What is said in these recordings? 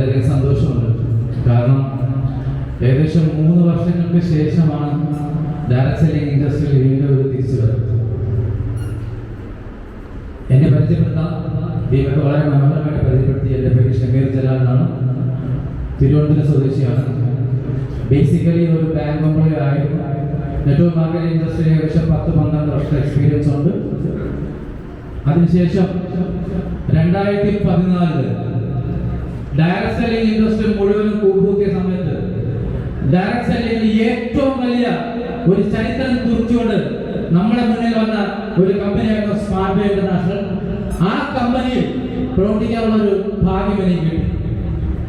വളരെയധികം സന്തോഷമുണ്ട്. കാരണം ഏകദേശം മൂന്ന് വർഷങ്ങൾക്ക് ശേഷമാണ് ഡയറക്ട് സെല്ലിംഗ് ഇൻഡസ്ട്രിയിൽ വീണ്ടും ഒരു തിരിച്ചുവരവ് എന്നെ പരിചയപ്പെടുത്താം ഈ വളരെ മനോഹരമായിട്ട് പരിചയപ്പെടുത്തി. എന്റെ പേര് ഷമീർ ജലാലാണ് തിരുവനന്തപുരം സ്വദേശിയാണ്. ബേസിക്കലി ഒരു ബാങ്ക് എംപ്ലോയി ആയിരുന്നു. നെറ്റ്വർക്ക് മാർക്കറ്റിംഗ് ഇൻഡസ്ട്രിയിൽ ഏകദേശം പത്ത് പന്ത്രണ്ട് വർഷത്തെ എക്സ്പീരിയൻസ് ഉണ്ട്. അതിനുശേഷം രണ്ടായിരത്തി പതിനാലിൽ ഡയറക്ട് സെല്ലിംഗ് ഇൻഡസ്ട്രി മുഴുവനും കൂട്ടുകൂട്ടിയ സമയത്ത് ഡയറക്ട് സെല്ലിംഗ് ഏറ്റവും വലിയ ഒരു ചരിത്രം കുറിച്ചുകൊണ്ട് നമ്മുടെ മുന്നിൽ വന്ന ഒരു കമ്പനിയായിരുന്നു സ്മാർട്ട് ഇന്റർനാഷണൽ ആ കമ്പനിയിൽ പ്രവർത്തിക്കാനുള്ള ഒരു ഭാഗ്യം എനിക്ക് കിട്ടി.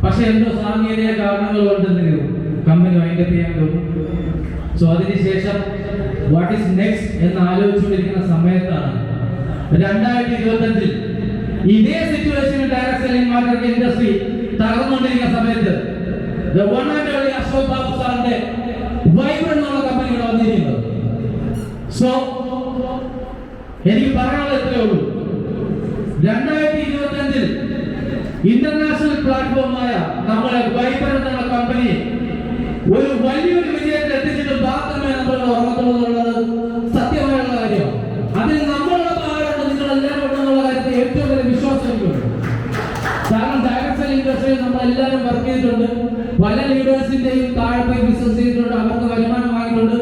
പക്ഷെ എന്തോ സാങ്കേതിക കാരണങ്ങൾ കൊണ്ട് എന്തെങ്കിലും കമ്പനി വൈൻഡപ്പ് ചെയ്യാൻ തോന്നി. സോ അതിനുശേഷം വാട്ട് ഈസ് നെക്സ്റ്റ് എന്ന് ആലോചിച്ചുകൊണ്ടിരിക്കുന്ന സമയത്താണ് രണ്ടായിരത്തി ഇരുപത്തഞ്ചിൽ ഇതേ സിറ്റുവേഷനിൽ ഡയറക്ട് സെല്ലിംഗ് മാർക്കറ്റിംഗ് ഇൻഡസ്ട്രി തകർന്നുകൊണ്ടിരിക്കുന്ന സമയത്ത് The വൺ ആൻഡ് സാറിന്റെ വൈബ്രന്റ് എന്നുള്ള സോ ഇന്റർനാഷണൽ പ്ലാറ്റ്ഫോമായ നമ്മളെ വൈബ്രന്റ് കമ്പനി ഒരു വലിയൊരു ഇൻഡസ്ട്രിയിൽ നമ്മൾ എല്ലാവരും വർക്ക് ചെയ്തിട്ടുണ്ട്. പല ലീഡേഴ്സിന്റെയും താഴെ പോയി ബിസിനസ് ചെയ്തിട്ടുണ്ട് അവർക്ക് വരുമാനം വാങ്ങിയിട്ടുണ്ട്.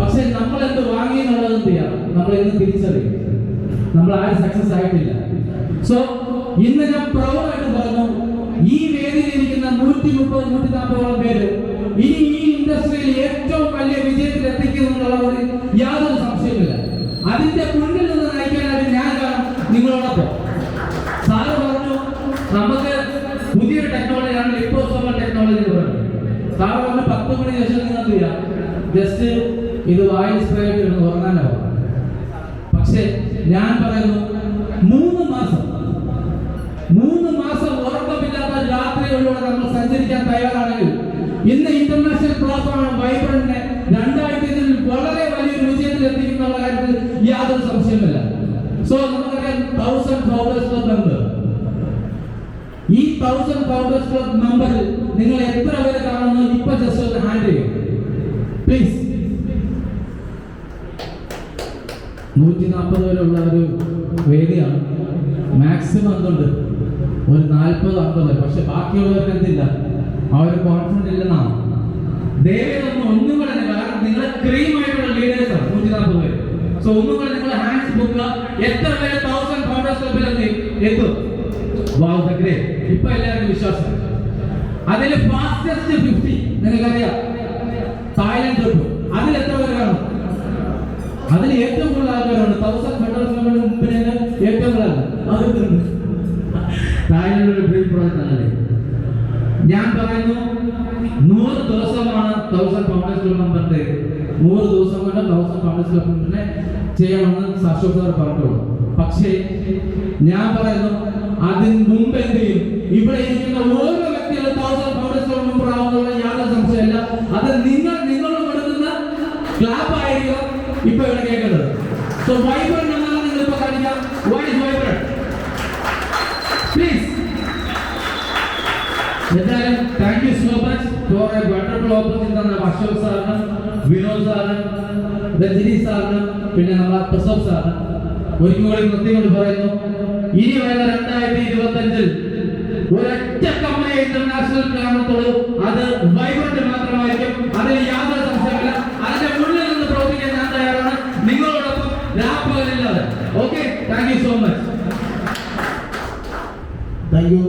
പക്ഷെ നമ്മൾ എന്ത് വാങ്ങി എന്നുള്ളത് എന്ത് ചെയ്യാം. നമ്മൾ ഇന്ന് തിരിച്ചറിയും. നമ്മൾ ആരും സക്സസ് ആയിട്ടില്ല. സോ ഇന്ന് ഞാൻ പ്രൗഡായിട്ട് പറഞ്ഞു ഈ വേദിയിൽ ഇരിക്കുന്ന നൂറ്റി മുപ്പത് നൂറ്റി നാൽപ്പതോളം പേര് ഇനി ഈ ഇൻഡസ്ട്രിയിൽ ഏറ്റവും വലിയ വിജയത്തിൽ എത്തിക്കുന്നുള്ള യാതൊരു സംശയമില്ല അതിന്റെ മുന്നിൽ നിന്ന് നയിക്കാനായിട്ട് ഞാൻ കാണും നിങ്ങളോടൊപ്പം സാറ് പറഞ്ഞു നമുക്ക് പുതിയൊരു ടെക്നോളജിയാണ് ലിപ്പോസോമൽ ടെക്നോളജി എന്ന് പറയുന്നത്. പറഞ്ഞു പത്ത് മണി ശേഷം നിങ്ങൾക്ക് ചെയ്യാം. ജസ്റ്റ് ഇത് വായു സ്പ്രേ എന്ന് ഉറങ്ങാനാവും പക്ഷേ ഞാൻ പറയുന്നു മൂന്ന് മാസം മൂന്ന് മാസം ഉറക്കമില്ലാത്ത രാത്രികളിലൂടെ നമ്മൾ സഞ്ചരിക്കാൻ തയ്യാറാണെങ്കിൽ. ഇന്ന് ഇന്റർനാഷണൽ പ്ലാറ്റ്ഫോം വൈബ്രന്റിനെ ഇരുപതിൽ വളരെ വലിയൊരു വിജയത്തിൽ എത്തിക്കുന്ന കാര്യത്തിൽ യാതൊരു സംശയമില്ല സോ നമുക്കറിയാം തൗസൻഡ് ഫൗണ്ടേഴ്സ് ക്ലബ് മെമ്പർ ഈ തൗസൻഡ് ഫൗണ്ടേഴ്സ് ക്ലബ് മെമ്പറിൽ നിങ്ങൾ എത്ര പേര് കാണുന്നു ഇപ്പൊ ജസ്റ്റ് ഒന്ന് ഹാൻഡ് ചെയ്യും. പ്ലീസ് നൂറ്റി നാൽപ്പത് പേരുള്ള ഒരു വേദിയാണ്. മാക്സിമം എന്തുണ്ട്? ഒരു നാൽപ്പത് അമ്പത് പക്ഷെ ബാക്കിയുള്ളവർക്ക് എന്തില്ല? ആ ഒരു കോൺഫിഡൻസ് ഇല്ലെന്നാണ് ദയവേതൊന്നും ഒന്നും കൂടെ കാരണം നിങ്ങളെ ക്രീം ലീഡേഴ്സ് ആണ് നൂറ്റി നാൽപ്പത് പേര്. സോ ഒന്നും കൂടെ ഹാൻഡ്സ് ബുക്ക് എത്ര പേര് തൗസൻഡ് ഫൗണ്ടേഴ്സ് എത്തും? വാവ് ഗ്രേറ്റ് ഇപ്പൊ എല്ലാവരും വിശ്വാസം അതിൽ ഫാസ്റ്റസ്റ്റ് ഫിഫ്റ്റി നിങ്ങൾക്കറിയാം. തായ്ലൻഡ് തൊട്ടു അതിൽ എത്ര പേര് കാണും? അതിൽ ഏറ്റവും കൂടുതൽ ആൾക്കാരുണ്ട് തൗസൻഡ് ഫെഡറൽ മുമ്പിന് ഏറ്റവും കൂടുതൽ അതൊക്കെ തായ്ലൻഡ് ഒരു ഞാൻ പറയുന്നു നൂറ് ദിവസമാണ് തൗസൻഡ് ഫൗണ്ടേഴ്സ് ക്ലബ് മെമ്പറിന്റെ നൂറ് ദിവസം കൊണ്ട് തൗസൻഡ് ഫൗണ്ടേഴ്സ് ക്ലബ് മെമ്പറിനെ ചെയ്യണമെന്ന് അശോക് സാർ പക്ഷേ ഞാൻ പറയുന്നു അതിന് മുമ്പ് ഇവിടെ ഇരിക്കുന്ന ഓരോ വ്യക്തികളും തൗസൻഡ് ഫൗണ്ടേഴ്സ് ക്ലബ് മെമ്പർ യാതൊരു സംശയമില്ല അത് നിങ്ങൾ നിങ്ങൾ കൊടുക്കുന്ന ക്ലാപ്പ് ആയിരിക്കും ഇപ്പൊ ഇവിടെ കേൾക്കുന്നത്. സോ വൈബ്രന്റ് എന്നാണ് നിങ്ങൾ ഇപ്പൊ കാണിക്കാം വൈസ് വൈബ്രന്റ് പ്ലീസ് എന്തായാലും thank you so much for a wonderful opportunity തന്ന അശോക് സാറിന് വിനോദ് സാറിന് രജനി സാറിന് പിന്നെ നമ്മളെ പ്രസവ് സാറിന്. ഒരിക്കലും കൂടി കൊണ്ട് പറയുന്നു. ഇനി വരുന്ന രണ്ടായിരത്തി ഇരുപത്തി അഞ്ചിൽ ഒരൊറ്റ കമ്പനി ഇന്റർനാഷണൽ കാണത്തുള്ളൂ അത് വൈബ്രന്റ് മാത്രമായിരിക്കും. അതിൽ യാതൊരു സംശയമില്ല അതിന്റെ മുന്നിൽ നിന്ന് പ്രവർത്തിക്കാൻ ഞാൻ തയ്യാറാണ്. നിങ്ങളോടൊപ്പം രാപ്പകലില്ലാതെ. Okay thank you so much thank you